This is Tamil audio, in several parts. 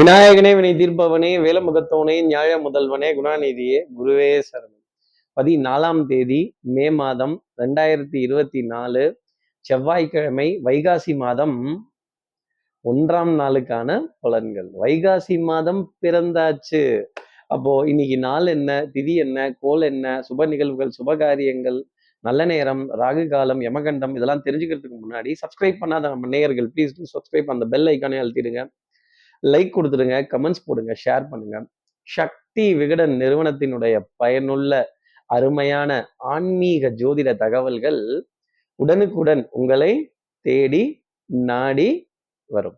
விநாயகனே வினை தீர்ப்பவனே வேலமுகத்தோனே நியாய முதல்வனே குணாநிதியே குருவே சரணம். பதினாலாம் தேதி மே மாதம் ரெண்டாயிரத்தி இருபத்தி நாலு செவ்வாய்க்கிழமை வைகாசி மாதம் ஒன்றாம் நாளுக்கான பலன்கள். வைகாசி மாதம் பிறந்தாச்சு. அப்போ இன்னைக்கு நாள் என்ன திதி என்ன கோல் என்ன சுப நிகழ்வுகள் சுபகாரியங்கள் நல்ல நேரம் ராகு காலம் யமகண்டம் இதெல்லாம் தெரிஞ்சுக்கிறதுக்கு முன்னாடி சப்ஸ்கிரைப் பண்ணாத நம்ம நேயர்கள் ப்ளீஸ் சப்ஸ்கிரைப் அந்த பெல் ஐக்கானே அழுத்திடுங்க. லைக் கொடுத்துடுங்க கமெண்ட்ஸ் போடுங்க ஷேர் பண்ணுங்க. சக்தி விகடன் நிறுவனத்தினுடைய பயனுள்ள அருமையான ஆன்மீக ஜோதிட தகவல்கள் உடனுக்குடன் உங்களை தேடி நாடி வரும்.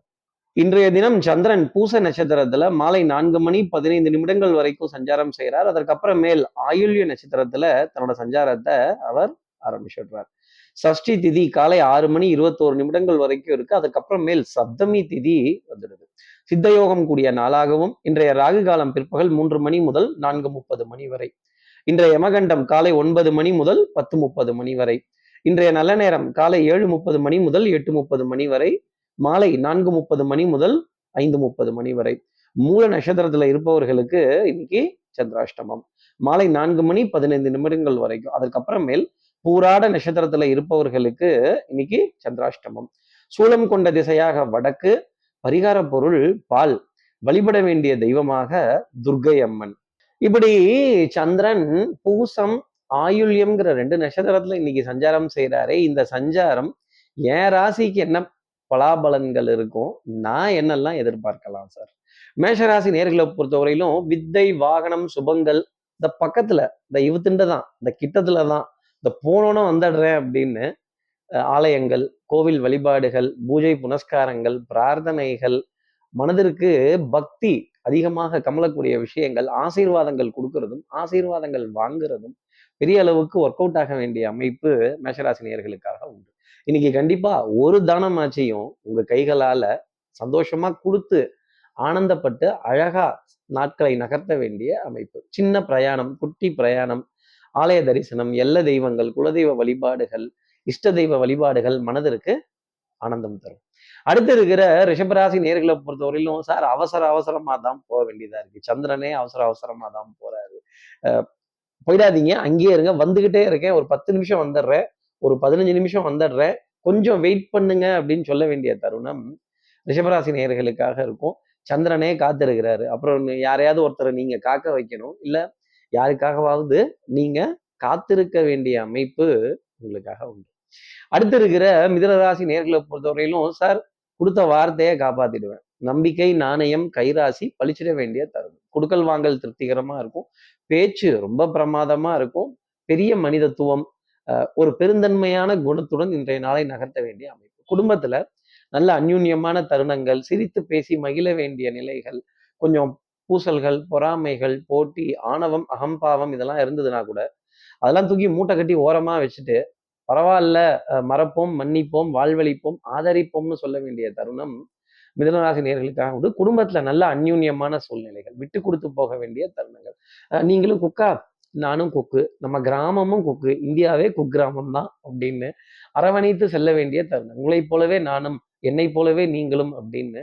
இன்றைய தினம் சந்திரன் பூச நட்சத்திரத்துல மாலை நான்கு மணி பதினைந்து நிமிடங்கள் வரைக்கும் சஞ்சாரம் செய்கிறார் அதற்கப்புறம் மேல் ஆயுள்ய நட்சத்திரத்துல தன்னோட சஞ்சாரத்தை அவர் ஆரம்பிச்சிடுறார். சஷ்டி திதி காலை ஆறு மணி இருபத்தோரு நிமிடங்கள் வரைக்கும் இருக்கு. அதுக்கப்புறம் மேல் சப்தமி திதி வந்துடுது. சித்தயோகம் கூடிய நாளாகவும் இன்றைய ராகு காலம் பிற்பகல் மூன்று மணி முதல் நான்கு முப்பது மணி வரை. இன்றைய யமகண்டம் காலை ஒன்பது மணி முதல் பத்து முப்பது மணி வரை. இன்றைய நல்ல நேரம் காலை ஏழு முப்பது மணி முதல் எட்டு முப்பது மணி வரை. மாலை நான்கு முப்பது மணி முதல் ஐந்து முப்பது மணி வரை. மூல நட்சத்திரத்துல இருப்பவர்களுக்கு இன்னைக்கு சந்திராஷ்டமம். மாலை நான்கு மணி பதினைந்து நிமிடங்கள் வரைக்கும். அதற்கப்புறமேல் பூராட நட்சத்திரத்துல இருப்பவர்களுக்கு இன்னைக்கு சந்திராஷ்டமம். சூலம் கொண்ட திசையாக வடக்கு பரிகார பொருள் பால். வழிபட வேண்டிய தெய்வமாக துர்கை அம்மன். இப்படி சந்திரன் பூசம் ஆயுள்யம்ங்கிற ரெண்டு நட்சத்திரத்துல இன்னைக்கு சஞ்சாரம் செய்யறாரே இந்த சஞ்சாரம் என் ராசிக்கு என்ன பலாபலன்கள் இருக்கும்? நான் என்னெல்லாம் எதிர்பார்க்கலாம் சார்? மேஷராசி நேர்களை பொறுத்தவரையிலும் வித்தை வாகனம் சுபங்கள் இந்த பக்கத்துல இந்த இவத்துண்டு தான் இந்த கிட்டத்துல தான் இந்த போனோன்னு வந்துடுறேன் அப்படின்னு ஆலயங்கள் கோவில் வழிபாடுகள் பூஜை புனஸ்காரங்கள் பிரார்த்தனைகள் மனதிற்கு பக்தி அதிகமாக கமலக்கூடிய விஷயங்கள் ஆசீர்வாதங்கள் கொடுக்கறதும் ஆசீர்வாதங்கள் வாங்குறதும் பெரிய அளவுக்கு ஒர்க் அவுட் ஆக வேண்டிய அமைப்பு மேஷராசினியர்களுக்காக உண்டு. இன்னைக்கு கண்டிப்பா ஒரு தானமாச்சியும் உங்க கைகளால சந்தோஷமா கொடுத்து ஆனந்தப்பட்டு அழகா நாட்களை நகர்த்த வேண்டிய அமைப்பு. சின்ன பிரயாணம் குட்டி பிரயாணம் ஆலய தரிசனம் எல்ல தெய்வங்கள் குலதெய்வ வழிபாடுகள் இஷ்ட தெய்வ வழிபாடுகள் மனதிற்கு ஆனந்தம் தரும். அடுத்து இருக்கிற ரிஷபராசி நேர்களை பொறுத்தவரையிலும் சார் அவசர அவசரமா தான் போக வேண்டியதா இருக்கு. சந்திரனே அவசர அவசரமா தான் போறாரு. போயிடாதீங்க. அங்கேயே இருங்க. வந்துகிட்டே இருக்கேன். ஒரு பத்து நிமிஷம் வந்துடுறேன். ஒரு பதினஞ்சு நிமிஷம் வந்துடுறேன். கொஞ்சம் வெயிட் பண்ணுங்க அப்படின்னு சொல்ல வேண்டிய தருணம் ரிஷபராசி நேர்களுக்காக இருக்கும். சந்திரனே காத்திருக்கிறாரு. அப்புறம் யாரையாவது ஒருத்தரை நீங்க காக்க வைக்கணும். இல்ல யாருக்காகவாவது நீங்க காத்திருக்க வேண்டிய அமைப்பு உங்களுக்காக உண்டு. அடுத்து இருக்கிற மிதனராசி நேர்களை பொறுத்தவரையிலும் சார் கொடுத்த வார்த்தையை காப்பாத்திடுவேன். நம்பிக்கை நாணயம் கைராசி பழிச்சிட வேண்டிய தருணம். குடுக்கல் வாங்கல் திருப்திகரமா இருக்கும். பேச்சு ரொம்ப பிரமாதமா இருக்கும். பெரிய மனிதத்துவம் ஒரு பெருந்தன்மையான குணத்துடன் இன்றைய நாளை நகர்த்த வேண்டிய அமைப்பு. குடும்பத்துல நல்ல அந்யூன்யமான தருணங்கள் சிரித்து பேசி மகிழ வேண்டிய நிலைகள் கொஞ்சம் பூசல்கள் பொறாமைகள் போட்டி ஆணவம் அகம்பாவம் இதெல்லாம் இருந்ததுன்னா கூட அதெல்லாம் தூக்கி மூட்டை கட்டி ஓரமா வச்சுட்டு பரவாயில்ல மறப்போம் மன்னிப்போம் வாழ்வழிப்போம் ஆதரிப்போம்னு சொல்ல வேண்டிய தருணம் மிதனராசி நேர்களுக்காக உண்டு. குடும்பத்துல நல்ல அந்யூன்யமான சூழ்நிலைகள் விட்டு கொடுத்து போக வேண்டிய தருணங்கள். நீங்களும் குக்கா நானும் குக்கு நம்ம கிராமமும் குக்கு இந்தியாவே குக்கிராமம் தான் அப்படின்னு அரவணைத்து செல்ல வேண்டிய தருணம். உங்களைப் போலவே நானும் என்னை போலவே நீங்களும் அப்படின்னு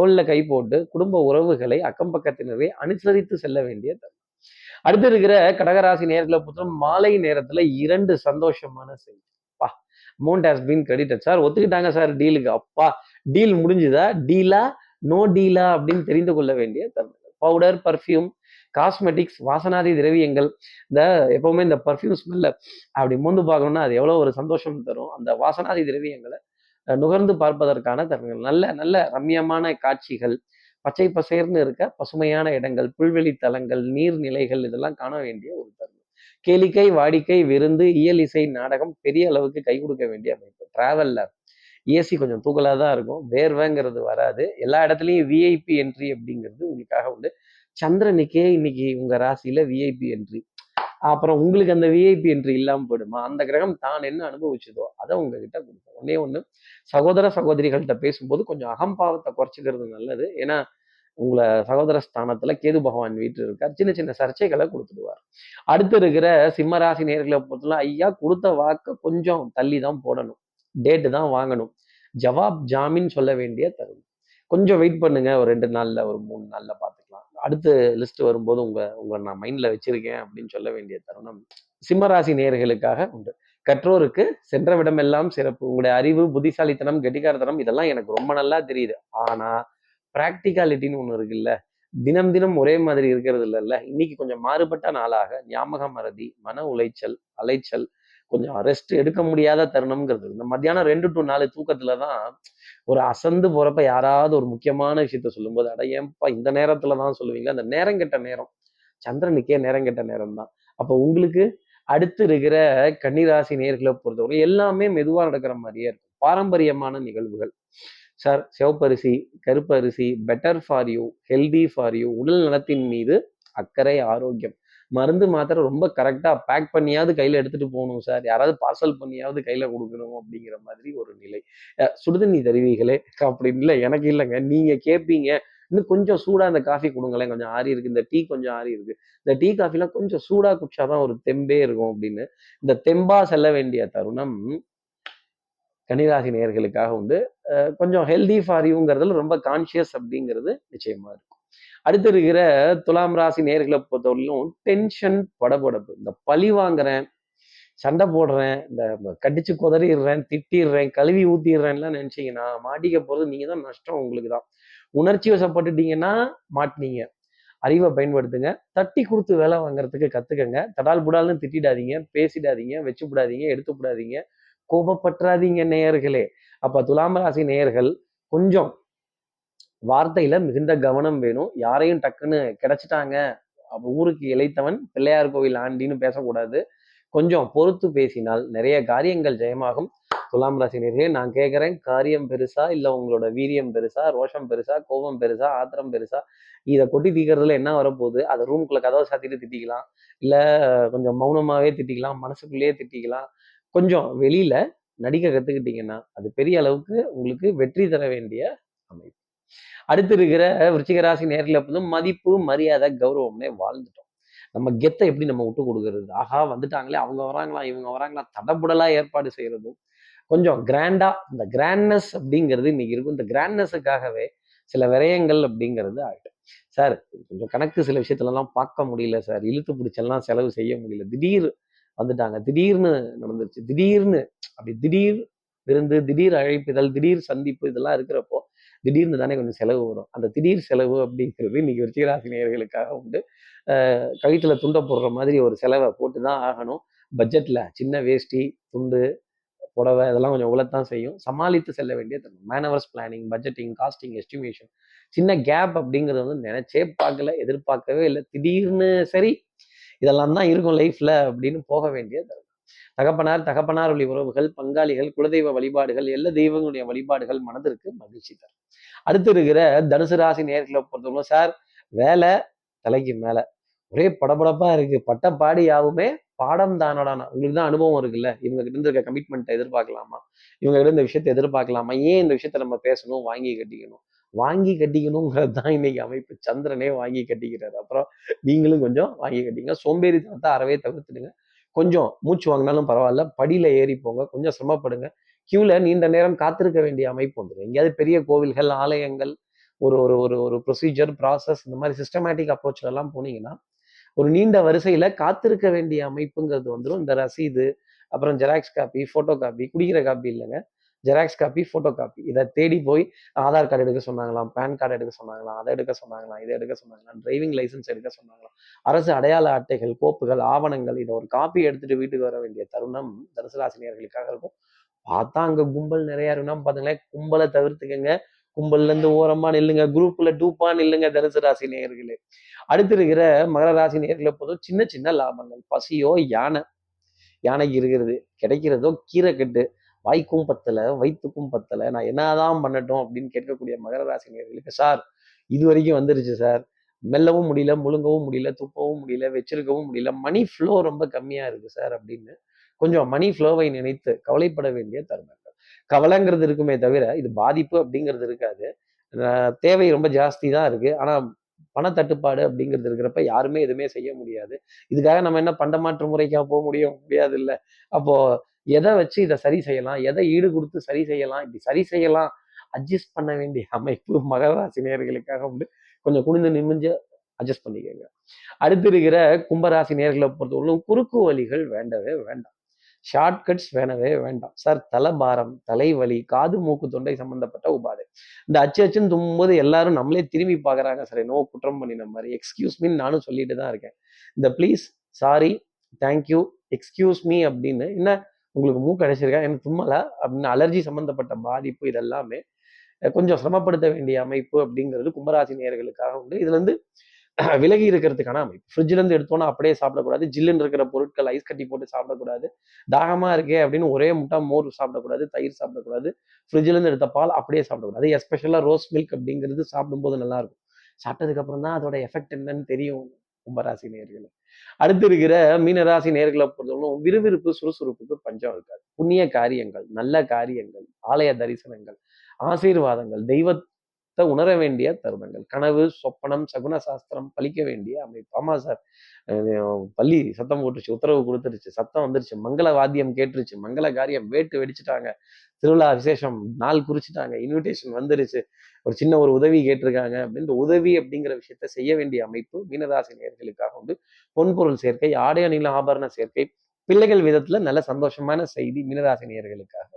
தோல்ல கை போட்டு குடும்ப உறவுகளை அக்கம் பக்கத்தினரை அனுசரித்து செல்ல வேண்டிய தருணம். அடுத்து இருக்கிற கடகராசி நேரத்துல பொறுத்தவரை மாலை நேரத்துல இரண்டு சந்தோஷமான செய்தி. பா amount has been credit sir ஒத்துக்கிட்டாங்க சார் டீலுக்கு. அப்பா டீல் முடிஞ்சுதா? டீலா? நோ டீலா? அப்படின்னு தெரிந்து கொள்ள வேண்டிய தருணம். பவுடர் பர்ஃப்யூம் காஸ்மெட்டிக்ஸ் வாசனாதி திரவியங்கள். இந்த எப்பவுமே இந்த பர்ஃப்யூம் ஸ்மெல்ல அப்படி மூந்து பார்க்கணும்னா அது எவ்வளோ ஒரு சந்தோஷம் தரும். அந்த வாசனாதி திரவியங்களை நுகர்ந்து பார்ப்பதற்கான தருணங்கள். நல்ல நல்ல ரம்யமான காட்சிகள் பச்சை பசேர்னு இருக்க பசுமையான இடங்கள் புல்வெளி தலங்கள் நீர்நிலைகள் இதெல்லாம் காண வேண்டிய ஒரு தருணம். கேளிக்கை வாடிக்கை விருந்து இயல் இசை நாடகம் பெரிய அளவுக்கு கை கொடுக்க வேண்டிய அமைப்பு. டிராவல்ல ஏசி கொஞ்சம் தூக்கலாக தான் இருக்கும். வேர்வைங்கிறது வராது. எல்லா இடத்துலையும் விஐபி என்ட்ரி அப்படிங்கிறது உங்களுக்காக உண்டு. சந்திரனுக்கே இன்னைக்கு உங்க ராசியில விஐபி என்ட்ரி அப்புறம் உங்களுக்கு அந்த விஐபி என்று இல்லாமல் போயிடுமா? அந்த கிரகம் தான் என்ன அனுபவிச்சதோ அதை உங்ககிட்ட கொடுக்கும். ஒன்னே ஒன்று சகோதர சகோதரிகள்கிட்ட பேசும்போது கொஞ்சம் அகம்பாவத்தை குறைச்சிக்கிறது நல்லது. ஏன்னா உங்களை சகோதர ஸ்தானத்துல கேது பகவான் வீட்டு இருக்கார். சின்ன சின்ன சர்ச்சைகளை கொடுத்துடுவார். அடுத்து இருக்கிற சிம்மராசி நேர்களை பொறுத்தலாம் ஐயா கொடுத்த வாக்கை கொஞ்சம் தள்ளி தான் போடணும். டேட்டு தான் வாங்கணும். ஜவாப் ஜாமீன் சொல்ல வேண்டிய தருணம். கொஞ்சம் வெயிட் பண்ணுங்க. ஒரு ரெண்டு நாள்ல ஒரு மூணு நாள்ல பார்த்து அடுத்த லிஸ்ட் வரும்போது உங்க உங்க நான் மைண்ட்ல வச்சிருக்கேன் அப்படின்னு சொல்ல வேண்டிய தருணம் சிம்மராசி நேர்களுக்காக உண்டு. கற்றோருக்கு சென்ற விடமெல்லாம் சிறப்பு. உங்களுடைய அறிவு புத்திசாலித்தனம் கெட்டிக்காரத்தனம் இதெல்லாம் எனக்கு ரொம்ப நல்லா தெரியுது. ஆனா பிராக்டிகாலிட்டின்னு ஒண்ணு இருக்குல்ல. தினம் தினம் ஒரே மாதிரி இருக்கிறது இல்லைல்ல. இன்னைக்கு கொஞ்சம் மாறுபட்ட நாளாக ஞாபக மறதி மன உளைச்சல் அலைச்சல் கொஞ்சம் ரெஸ்ட் எடுக்க முடியாத தருணம்ங்கிறது. இந்த மத்தியானம் ரெண்டு டு நாலு தூக்கத்துல தான் ஒரு அசந்து போறப்ப யாராவது ஒரு முக்கியமான விஷயத்த சொல்லும்போது அட ஏன்பா இந்த நேரத்துல தான் சொல்லுவீங்க? அந்த நேரம் கெட்ட நேரம். சந்திரனுக்கே நேரம் கெட்ட நேரம் தான் அப்போ உங்களுக்கு அடுத்து இருக்கிற கன்னிராசி நேர்களை பொறுத்தவரை எல்லாமே மெதுவா நடக்கிற மாதிரியே இருக்கும். பாரம்பரியமான நிகழ்வுகள். சார் சிவப்பரிசி கருப்பரிசி better for you healthy for you உடல் நலத்தின் மீது அக்கறை ஆரோக்கியம். மருந்து மாத்திரை ரொம்ப கரெக்டாக பேக் பண்ணியாவது கையில் எடுத்துட்டு போகணும் சார் யாராவது பார்சல் பண்ணியாவது கையில் கொடுக்கணும் அப்படிங்கிற மாதிரி ஒரு நிலை. சுடுதண்ணி தருவீங்களே அப்படின்னு இல்லை. எனக்கு இல்லைங்க. நீங்கள் கேட்பீங்க இன்னும் கொஞ்சம் சூடாக இந்த காஃபி கொடுங்களேன். கொஞ்சம் ஆறி இருக்குது இந்த டீ கொஞ்சம் ஆறி இருக்குது இந்த டீ காஃபிலாம் கொஞ்சம் சூடா குடிச்சாதான் ஒரு தெம்பே இருக்கும் அப்படின்னு. இந்த தெம்பா செல்ல வேண்டிய தருணம் கன்னிராசி நேயர்களுக்காக உண்டு. கொஞ்சம் ஹெல்தி ஃபார் யூங்கிறதுல ரொம்ப கான்சியஸ் அப்படிங்கிறது நிச்சயமா இருக்கும். அடுத்து இருக்கிற துலாம் ராசி நேர்களை பொறுத்தவரையிலும் டென்ஷன் படபடப்பு. இந்த பழி வாங்குறேன் சண்டை போடுறேன் இந்த கடிச்சு குதறிடுறேன் திட்டிடுறேன் கழுவி ஊத்திடுறேன்லாம் நினைச்சீங்கன்னா மாட்டிக்க போறது நீங்க தான் நஷ்டம் உங்களுக்கு தான். உணர்ச்சி வசப்பட்டுட்டீங்கன்னா மாட்டினீங்க. அறிவை பயன்படுத்துங்க. தட்டி கொடுத்து வேலை வாங்குறதுக்கு கத்துக்கங்க. தடால் புடால்னு திட்டிடாதீங்க பேசிடாதீங்க வச்சு விடாதீங்க எடுத்து விடாதீங்க கோபப்பற்றாதீங்க நேயர்களே. அப்ப துலாம் ராசி நேயர்கள் கொஞ்சம் வார்த்தையில மிகுந்த கவனம் வேணும். யாரையும் டக்குன்னு கிடைச்சிட்டாங்க. ஊருக்கு இளைத்தவன் பிள்ளையார் கோவில் ஆண்டின்னு பேசக்கூடாது. கொஞ்சம் பொறுத்து பேசினால் நிறைய காரியங்கள் ஜெயமாகும். துலாம் ராசி நேர்களே நான் கேட்குறேன் காரியம் பெருசா இல்லை உங்களோட வீரியம் பெருசா ரோஷம் பெருசா கோபம் பெருசா ஆத்திரம் பெருசா? இதை கொட்டி தீக்கிறதுல என்ன வரப்போகுது? அதை ரூம்குள்ள கதவை சாத்திட்டு திட்டிக்கலாம். இல்லை கொஞ்சம் மௌனமாகவே திட்டிக்கலாம் மனசுக்குள்ளேயே திட்டிக்கலாம். கொஞ்சம் வெளியில நடிக்க கற்றுக்கிட்டீங்கன்னா அது பெரிய அளவுக்கு உங்களுக்கு வெற்றி தர வேண்டிய அமைப்பு. அடுத்து இருக்கிற விருச்சிகராசி நேரில் வந்து மதிப்பு மரியாதை கௌரவம்னே வாழ்ந்துட்டோம். நம்ம கெத்தை எப்படி நம்ம விட்டு கொடுக்கறது? ஆஹா வந்துட்டாங்களே அவங்க வராங்களா இவங்க வராங்களா தடபுடலா ஏற்பாடு செய்யறதும் கொஞ்சம் கிராண்டா இந்த கிராண்ட்னஸ் அப்படிங்கிறது இன்னைக்கு இருக்கும். இந்த கிராண்ட்னஸுக்காகவே சில விரயங்கள் அப்படிங்கிறது ஆகிட்டு சார் கொஞ்சம் கணக்கு சில விஷயத்துலலாம் பார்க்க முடியல சார். இழுத்து பிடிச்செல்லாம் செலவு செய்ய முடியல. திடீர் வந்துட்டாங்க. திடீர்னு நடந்துருச்சு. திடீர்னு அப்படி திடீர் விருந்து திடீர் அழைப்புதல் திடீர் சந்திப்பு இதெல்லாம் இருக்கிறப்போ திடீர்னு தானே கொஞ்சம் செலவு வரும். அந்த திடீர் செலவு அப்படிங்கிறது இன்னைக்கு விருச்சிகராசி நேர்களுக்காக உண்டு. கழுத்தில் துண்டை போடுற மாதிரி ஒரு செலவை போட்டு தான் ஆகணும். பட்ஜெட்டில் சின்ன வேஷ்டி துண்டு புடவை இதெல்லாம் கொஞ்சம் உழத்தான் செய்யும். சமாளித்து செல்ல வேண்டிய தருணம். Maneuvers planning budgeting costing estimation சின்ன கேப் அப்படிங்கிறது வந்து நினைச்சே பார்க்கல எதிர்பார்க்கவே இல்லை. திடீர்னு சரி இதெல்லாம் தான் இருக்கும் லைஃப்ல அப்படின்னு போக வேண்டிய தருணம். தகப்பனார் தகப்பனார் வழி உறவுகள் பங்காளிகள் குலதெய்வ வழிபாடுகள் எல்லா தெய்வங்களுடைய வழிபாடுகள் மனதிற்கு மகிழ்ச்சி தரும். அடுத்து இருக்கிற தனுசு ராசி நேர்களை பொறுத்தவரை சார் வேலை தலைக்கு மேல. ஒரே படபடப்பா இருக்கு. பட்ட பாடி யாவுமே பாடம் தானடானா உங்களுக்கு தான் அனுபவம் இருக்குல்ல. இவங்க கிட்ட இருந்து இருக்க கமிட்மெண்ட்டை எதிர்பார்க்கலாமா? இவங்க கிட்ட இந்த விஷயத்தை எதிர்பார்க்கலாமா? ஏன் இந்த விஷயத்த நம்ம பேசணும் வாங்கி கட்டிக்கணும்? வாங்கி கட்டிக்கணுங்கிறது தான் இன்னைக்கு அமைப்பு. சந்திரனே வாங்கி கட்டிக்கிறாரு. அப்புறம் நீங்களும் கொஞ்சம் வாங்கி கட்டிங்க சோம்பேறித்தனத்தை அறவே தவிர்த்துடுங்க. கொஞ்சம் மூச்சு வாங்கினாலும் பரவாயில்ல. படியில் ஏறி போங்க. கொஞ்சம் சிரமப்படுங்க. கியூவில் நீண்ட நேரம் காத்திருக்க வேண்டிய அமைப்பு வந்துடும் எங்கேயாவது பெரிய கோவில்கள் ஆலயங்கள் ஒரு ஒரு ஒரு ஒரு ப்ரொசீஜர் ப்ராசஸ் இந்த மாதிரி சிஸ்டமேட்டிக் அப்ரோச்லலாம் போனீங்கன்னா ஒரு நீண்ட வரிசையில் காத்திருக்க வேண்டிய அமைப்புங்கிறது வந்துடும் இந்த ரசீது அப்புறம் ஜெராக்ஸ் காப்பி ஃபோட்டோ காப்பி குடிக்கிற காப்பி இல்லைங்க. ஜெராக்ஸ் காப்பி ஃபோட்டோ காப்பி இதை தேடி போய் ஆதார் கார்டு எடுக்க சொன்னாங்களாம் பேன் கார்டு எடுக்க சொன்னாங்களாம் அதை எடுக்க சொன்னாங்களாம் இதை எடுக்க சொன்னாங்களாம் டிரைவிங் லைசன்ஸ் எடுக்க சொன்னாங்களாம். அரசு அடையாள அட்டைகள் கோப்புகள் ஆவணங்கள் இதை ஒரு காப்பி எடுத்துட்டு வீட்டுக்கு வர வேண்டிய தருணம் தனுசுராசினியர்களுக்காக இருக்கும். பார்த்தா அங்க கும்பல் நிறைய இருக்குன்னா பாத்துங்களேன் கும்பலை தவிர்த்துக்கங்க. கும்பல்ல இருந்து ஓரமா நில்லுங்க குரூப்ல டூப்பா நில்லுங்க தனுசு ராசி நேயர்களே அடுத்து இருக்கிற மகர ராசி நேர்களை பொறுத்த சின்ன சின்ன லாபங்கள். பசியோ யானை யானைக்கு இருக்கிறது கிடைக்கிறதோ கீரை கட்டு வாய்க்கும் பத்தல வயிற்றுக்கும் பத்தல நான் என்னதான் பண்ணட்டும் அப்படின்னு கேட்கக்கூடிய மகர ராசி நேர்களுக்கு சார் இது வரைக்கும் வந்துருச்சு சார். மெல்லவும் முடியல முழுங்கவும் முடியல துப்பவும் முடியல வச்சிருக்கவும் முடியல. மணி ஃப்ளோ ரொம்ப கம்மியா இருக்கு சார் அப்படின்னு கொஞ்சம் மணி ஃப்ளோவை நினைத்து கவலைப்பட வேண்டிய தருணங்கள். கவலைங்கிறது இருக்குமே தவிர இது பாதிப்பு அப்படிங்கிறது இருக்காது. தேவை ரொம்ப ஜாஸ்தி தான் இருக்கு. ஆனா பணத்தட்டுப்பாடு அப்படிங்கிறது இருக்கிறப்ப யாருமே எதுவுமே செய்ய முடியாது. இதுக்காக நம்ம என்ன பண்டமாற்று முறைக்காக போக முடியும்? முடியாது இல்லை அப்போ எதை வச்சு இதை சரி செய்யலாம்? எதை ஈடு கொடுத்து சரி செய்யலாம்? இப்படி சரி செய்யலாம். அட்ஜஸ்ட் பண்ண வேண்டிய அமைப்பு மகர ராசி உண்டு. கொஞ்சம் குனிந்து நிமிஞ்சு அட்ஜஸ்ட் பண்ணிக்கோங்க. அடுத்து இருக்கிற கும்பராசி நேர்களை பொறுத்தவரைக்கும் குறுக்கு வழிகள் வேண்டவே வேண்டாம். ஷார்ட்கட்ஸ் வேணவே வேண்டாம். சார் தலைபாரம் தலைவலி காது மூக்கு தொண்டை சம்பந்தப்பட்ட உபாதை. இந்த அச்சு அச்சுன்னு தும்போது எல்லாரும் நம்மளே திரும்பி பார்க்குறாங்க. சரி என்னவோ குற்றம் பண்ணின மாதிரி. எக்ஸ்கியூஸ் மீன் நானும் சொல்லிட்டு தான் இருக்கேன். இந்த please sorry thank you excuse me அப்படின்னு என்ன உங்களுக்கு மூக்கு அடைச்சிருக்கா? எனக்கு தும்மலை அப்படின்னு அலர்ஜி சம்மந்தப்பட்ட பாதிப்பு இதெல்லாமே கொஞ்சம் சிரமப்படுத்த வேண்டிய அமைப்பு அப்படிங்கிறது கும்பராசி நேயர்களுக்காக உண்டு. இதுல இருந்து விலகி இருக்கிறதுக்கான அமைப்பு. ஃப்ரிட்ஜ்ல இருந்து எடுத்தோன்னா அப்படியே சாப்பிடக்கூடாது. ஜில்லுன்னு இருக்கிற பொருட்கள் ஐஸ் கட்டி போட்டு சாப்பிடக்கூடாது. தாகமா இருக்கே அப்படின்னு ஒரே முட்டா மோர் சாப்பிடக்கூடாது. தயிர் சாப்பிடக்கூடாது. ஃப்ரிட்ஜ்ல இருந்து எடுத்த பால் அப்படியே சாப்பிடக்கூடாது. எஸ்பெஷலா ரோஸ் மில்க் அப்படிங்கிறது சாப்பிடும்போது நல்லா இருக்கும். சாப்பிட்டதுக்கு அப்புறம் தான் அதோட எஃபெக்ட் என்னன்னு தெரியும் கும்பராசி நேர்களை அடுத்து இருக்கிற மீனராசி நேர்களை பொறுத்தவரைக்கும் விறுவிறுப்பு சுறுசுறுப்புக்கு பஞ்சம் இருக்காது. புண்ணிய காரியங்கள் நல்ல காரியங்கள் ஆலய தரிசனங்கள் ஆசீர்வாதங்கள் தெய்வ உணர வேண்டிய தருணங்கள். கனவு சொப்பனம் சகுன சாஸ்திரம் பழிக்க வேண்டிய அமைப்பு. ஆமா சார். பள்ளி சத்தம் போட்டுருச்சு உத்தரவு கொடுத்துருச்சு சத்தம் வந்துருச்சு மங்கள வாத்தியம் கேட்டுருச்சு மங்கள காரியம் வேட்டு வெடிச்சிட்டாங்க திருவிழா விசேஷம் நாள் குறிச்சிட்டாங்க இன்விடேஷன் வந்துருச்சு ஒரு சின்ன ஒரு உதவி கேட்டிருக்காங்க அப்படின்ற உதவி அப்படிங்கிற விஷயத்த செய்ய வேண்டிய அமைப்பு மீனராசி நேர்களுக்காக உண்டு. பொன்பொருள் சேர்க்கை ஆடை அணில ஆபரண சேர்க்கை பிள்ளைகள் விதத்துல நல்ல சந்தோஷமான செய்தி மீனராசி நேர்களுக்காக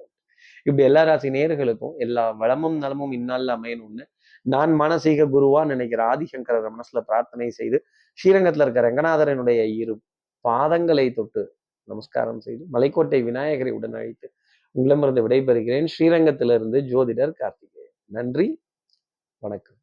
இப்படி எல்லா ராசி நேர்களுக்கும் எல்லா வளமும் நலமும் இந்நாளில் அமையணும்னு நான் மானசீக குருவா நினைக்கிற ஆதிசங்கர மனசுல பிரார்த்தனை செய்து ஸ்ரீரங்கத்துல இருக்க ரங்கநாதரனுடைய இரு பாதங்களை தொட்டு நமஸ்காரம் செய்து மலைக்கோட்டை விநாயகரை உடன் அழைத்து உங்களிடமிருந்து விடைபெறுகிறேன். ஸ்ரீரங்கத்திலிருந்து ஜோதிடர் கார்த்திகேயன். நன்றி. வணக்கம்.